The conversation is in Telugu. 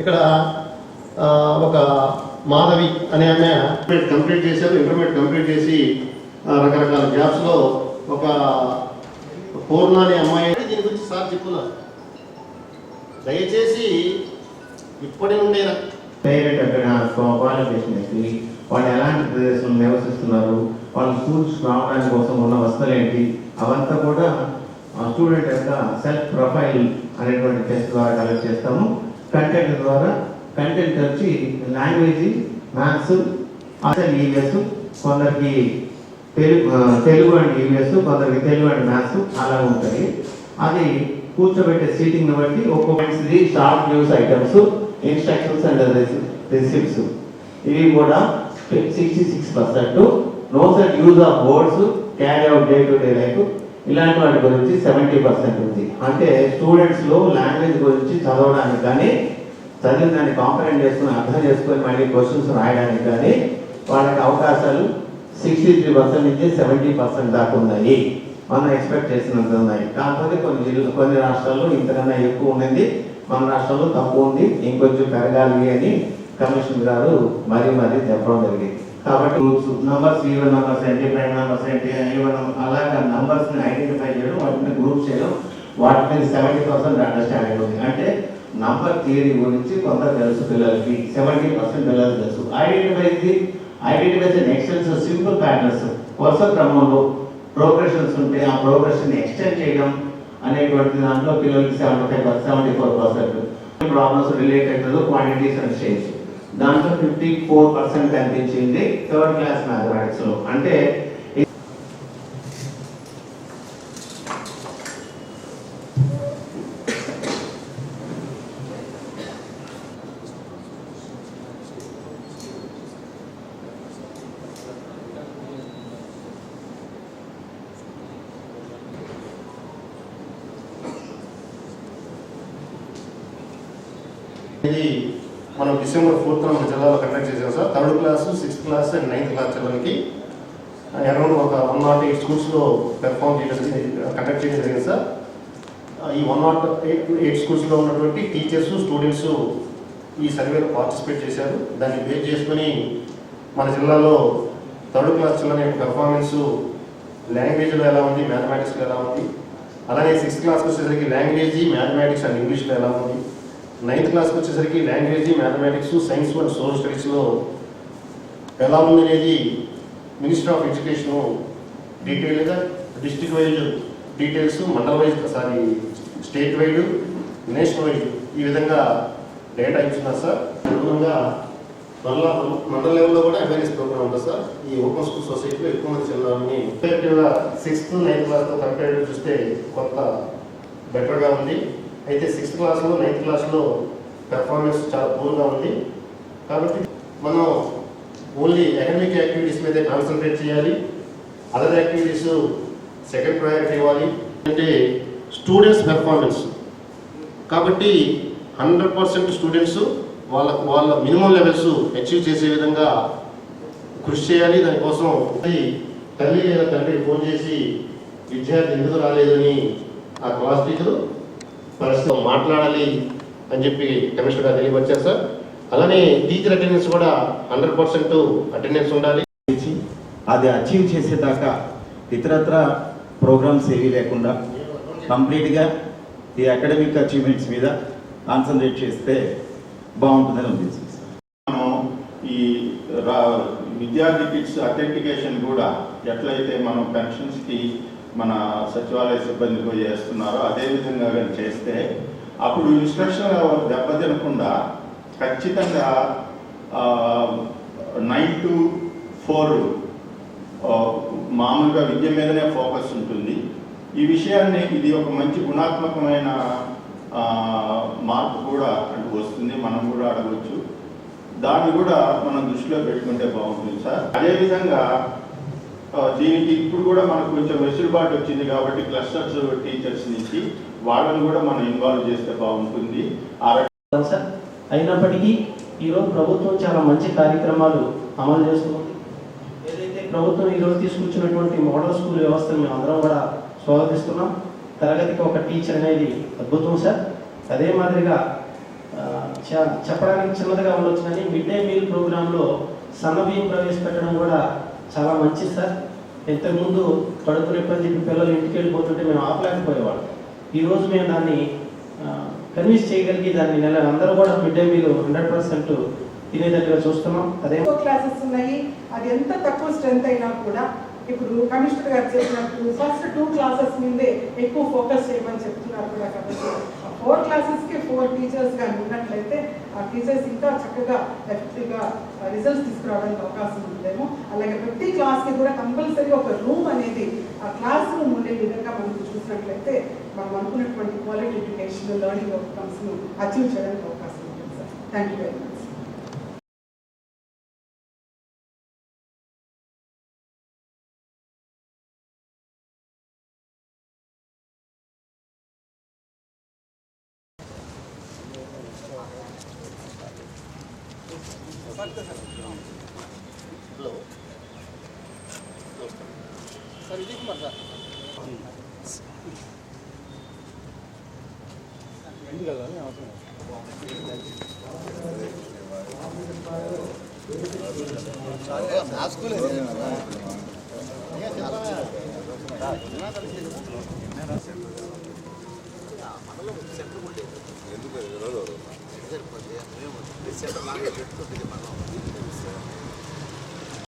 ఇక్కడ ఒక మాధవి అనే ఆమె ఇంటర్మీడియట్ కంప్లీట్ చేశారు. ఇంటర్మీడియట్ కంప్లీట్ చేసి రకరకాల జాబ్స్లో ఒక పూర్ణ అనే అమ్మాయి దీని గురించి సార్ చెప్తున్నారు దయచేసి ఇప్పటి నుండే పేరెంట్ అక్కడ క్వాలిఫికేషన్ వేసి వాళ్ళు ఎలాంటి ప్రదేశంలో నివసిస్తున్నారు వాళ్ళ స్కూల్స్ రావడానికి కోసం ఉన్న వస్తువులు ఏంటి అవంతా కూడా స్టూడెంట్ యొక్క సెల్ఫ్ ప్రొఫైల్ అనేటువంటి టెస్ట్ ద్వారా కలెక్ట్ చేస్తాము. కంటెంట్ ద్వారా కంటెంట్ వచ్చి లాంగ్వేజ్ మ్యాథ్స్ అసలు ఈవీఎస్ కొందరికి తెలుగు తెలుగు అండ్ ఈవీఎస్ కొందరికి తెలుగు అండ్ మ్యాథ్స్ అలా ఉంటాయి. అది కూర్చోబెట్టే సీటింగ్ని బట్టి ఒక్కొక్కటి short news items instructions and receipts ఇవి కూడా sixty six percent no set use of boards carry out day to day life ఇలాంటి వాటి గురించి సెవెంటీ పర్సెంట్ ఉంది. అంటే స్టూడెంట్స్లో లాంగ్వేజ్ గురించి చదవడానికి కానీ చదివిన దాన్ని కాంపరెంట్ చేసుకుని అర్థం చేసుకొని మళ్ళీ క్వశ్చన్స్ రాయడానికి కానీ వాళ్ళకి అవకాశాలు సిక్స్టీ త్రీ పర్సెంట్ నుంచి సెవెంటీ పర్సెంట్ దాకా ఉన్నాయి. మనం ఎక్స్పెక్ట్ చేసినంత ఉన్నాయి. కాకపోతే కొన్ని జిల్లా కొన్ని రాష్ట్రాల్లో ఇంతకన్నా ఎక్కువ ఉన్నది మన రాష్ట్రంలో తక్కువ ఉంది. ఇంకొంచెం పెరగాలి అని కమిషన్ గారు మరీ మరీ చెప్పడం జరిగింది. కాబట్టి నంబర్స్ ఈవెన్ నంబర్స్ ఏంటి ప్రైమ్ నంబర్స్ ఏంటి ఈవెన్ అలాగా నంబర్స్ని ఐడెంటిఫై చేయడం వాటిని గ్రూప్ చేయడం వాటి మీద సెవెంటీ పర్సెంట్ అండర్స్టాండింగ్ ఉంది అంటే నంబర్ థియరీ గురించి కొంత తెలుసు పిల్లలకి సెవెంటీ పర్సెంట్ పిల్లలకి తెలుసు. Identify identify extends simple patterns వరుస క్రమంలో ప్రోగ్రెషన్స్ ఉంటే ఆ ప్రోగ్రెషన్ ఎక్స్టెండ్ చేయడం అనేటువంటి దాంట్లో పిల్లలకి seventy five seventy four percent problems related quantities and shapes దాంట్లో ఫిఫ్టీ ఫోర్ పర్సెంట్ కనిపించింది థర్డ్ క్లాస్ మ్యాథమెటిక్స్లో. అంటే ఇది మనం డిసెంబర్ ఫోర్త్ మన జిల్లాలో కండక్ట్ చేసాం sir. Third class sixth class and ninth class చిల్డ్రన్కి around ఒక వన్ నాట్ ఎయిట్ స్కూల్స్లో పెర్ఫామ్ చేయడం కండక్ట్ చేయడం జరిగింది సార్. ఈ వన్ నాట్ ఎయిట్ ఎయిట్ స్కూల్స్లో ఉన్నటువంటి టీచర్స్ స్టూడెంట్స్ ఈ సర్వేలో పార్టిసిపేట్ చేశారు. దాన్ని బేస్ చేసుకొని మన జిల్లాలో థర్డ్ క్లాస్ చిల్డ్రన్ యొక్క పెర్ఫార్మెన్స్ లాంగ్వేజ్లో ఎలా ఉంది మ్యాథమెటిక్స్లో ఎలా ఉంది అలానే సిక్స్త్ క్లాస్కి వచ్చేసరికి లాంగ్వేజ్ మ్యాథమెటిక్స్ అండ్ ఇంగ్లీష్లో ఎలా ఉంది నైన్త్ క్లాస్కి వచ్చేసరికి language mathematics science and social స్టడీస్లో ఎలా ఉంది అనేది మినిస్టర్ ఆఫ్ ఎడ్యుకేషను డీటెయిల్గా డిస్టిక్ వైజ్ డీటెయిల్స్ మండల wise sorry state wide national wide ఈ విధంగా డేటా ఇచ్చున్నారు సార్. అనుగుణంగా మళ్ళా మండల లెవెల్లో కూడా అవేర్నెస్ ప్రోగ్రామ్ ఉంటుంది సార్? ఈ ఓపెన్ స్కూల్ సొసైటీలో ఎక్కువ మంది చిన్నారని ఎఫెక్టివ్గా సిక్స్త్ నైన్త్ క్లాస్తో కంపేర్ చూస్తే కొంత బెటర్గా ఉంది. అయితే సిక్స్త్ క్లాస్లో నైన్త్ క్లాస్లో పెర్ఫార్మెన్స్ చాలా పూర్గా ఉంది. కాబట్టి మనం ఓన్లీ అకాడమిక్ యాక్టివిటీస్ మీదే కాన్సన్ట్రేట్ చేయాలి. అదర్ యాక్టివిటీస్ సెకండ్ ప్రయారిటీ ఇవ్వాలి. అంటే స్టూడెంట్స్ పెర్ఫార్మెన్స్ కాబట్టి హండ్రెడ్ పర్సెంట్ స్టూడెంట్స్ వాళ్ళ వాళ్ళ మినిమం లెవెల్స్ అచీవ్ చేసే విధంగా కృషి చేయాలి. దానికోసం తల్లి లేదా తండ్రి ఫోన్ చేసి విద్యార్థి ఎందుకు రాలేదని ఆ క్లాస్ టీచరు పరిస్థితి మాట్లాడాలి అని చెప్పి కమిషనర్ గారు తెలియవచ్చారు సార్. అలానే టీచర్ అటెండెన్స్ కూడా హండ్రెడ్ పర్సెంట్ అటెండెన్స్ ఉండాలి. అది అచీవ్ చేసేదాకా ఇతరత్ర ప్రోగ్రామ్స్ ఏవి లేకుండా కంప్లీట్గా ఈ అకాడమిక్ అచీవ్మెంట్స్ మీద కాన్సన్ట్రేట్ చేస్తే బాగుంటుందని ఉద్దేశం సార్. మనం ఈ రా- విద్యార్థి కిట్స్ అథెంటికేషన్ కూడా ఎట్లయితే మనం పెన్షన్స్కి మన సచివాలయ సిబ్బంది పోయి చేస్తున్నారో అదేవిధంగా కానీ చేస్తే అప్పుడు ఇన్స్ట్రక్షన్ దెబ్బతినకుండా ఖచ్చితంగా నైన్ టు ఫోర్ మామూలుగా విద్య మీదనే ఫోకస్ ఉంటుంది. ఈ విషయాన్ని ఇది ఒక మంచి గుణాత్మకమైన మార్పు కూడా అంటూ వస్తుంది. మనం కూడా అడగవచ్చు దాన్ని కూడా మనం దృష్టిలో పెట్టుకుంటే బాగుంటుంది సార్. అదేవిధంగా దీనికి ఇప్పుడు కూడా మనకు కొంచెం వెసులుబాటు వచ్చింది కాబట్టి క్లస్టర్స్ టీచర్స్ నుంచి వాళ్ళని కూడా మనం ఇన్వాల్వ్ చేస్తే బాగుంటుంది. ఆ సార్. అయినప్పటికీ ఈరోజు ప్రభుత్వం చాలా మంచి కార్యక్రమాలు అమలు చేస్తుంది. ఏదైతే ప్రభుత్వం ఈరోజు తీసుకొచ్చినటువంటి మోడల్ స్కూల్ వ్యవస్థను మేము అందరం కూడా స్వాగతిస్తున్నాం. తరగతికి ఒక టీచర్ అనేది అద్భుతం సార్. అదే మాదిరిగా చ- చెప్పడానికి చిన్నదిగా ఉండొచ్చు కానీ మిడ్ డే మీల్ ప్రోగ్రాంలో సన్నబియ్యం ప్రవేశపెట్టడం కూడా చాలా మంచిది సార్. ఇంతకుముందు కడుపు నొప్పని చెప్పి పిల్లలు ఇంటికి వెళ్ళిపోతుంటే మేము ఆపలేకపోయేవాళ్ళం. ఈరోజు మేము దాన్ని కన్విన్స్ చేయగలిగి దాన్ని నెల అందరూ కూడా mid day meal hundred percent తినేటట్టుగా చూస్తున్నాం. అదే క్లాసెస్ ఉన్నాయి. అది ఎంత తక్కువ స్ట్రెంత్ అయినా కూడా ఇప్పుడు కమిషనర్ గారు చెప్పినట్టు ఫస్ట్ టూ క్లాసెస్ మీదే ఎక్కువ ఫోకస్ చేయమని చెప్తున్నారు కూడా కాబట్టి ఫోర్ క్లాసెస్కి ఫోర్ టీచర్స్ కానీ ఉన్నట్లయితే ఆ టీచర్స్ ఇంకా చక్కగా ఎఫెక్టివ్గా రిజల్ట్స్ తీసుకురావడానికి అవకాశం ఉందేమో. అలాగే ప్రతి క్లాస్కి కూడా కంపల్సరీ ఒక రూమ్ అనేది ఆ క్లాస్ రూమ్ ఉండే విధంగా మనం చూసినట్లయితే మనం అనుకున్నటువంటి క్వాలిటీ ఎడ్యుకేషన్ లెర్నింగ్ అవుట్కమ్స్ను అచీవ్ చేయడానికి అవకాశం ఉంటుంది sir thank you very much hello sir ఇది కుమార్ సార్. ఉంది కదా అవసరం నా స్కూల్ చాలా ఎందుకు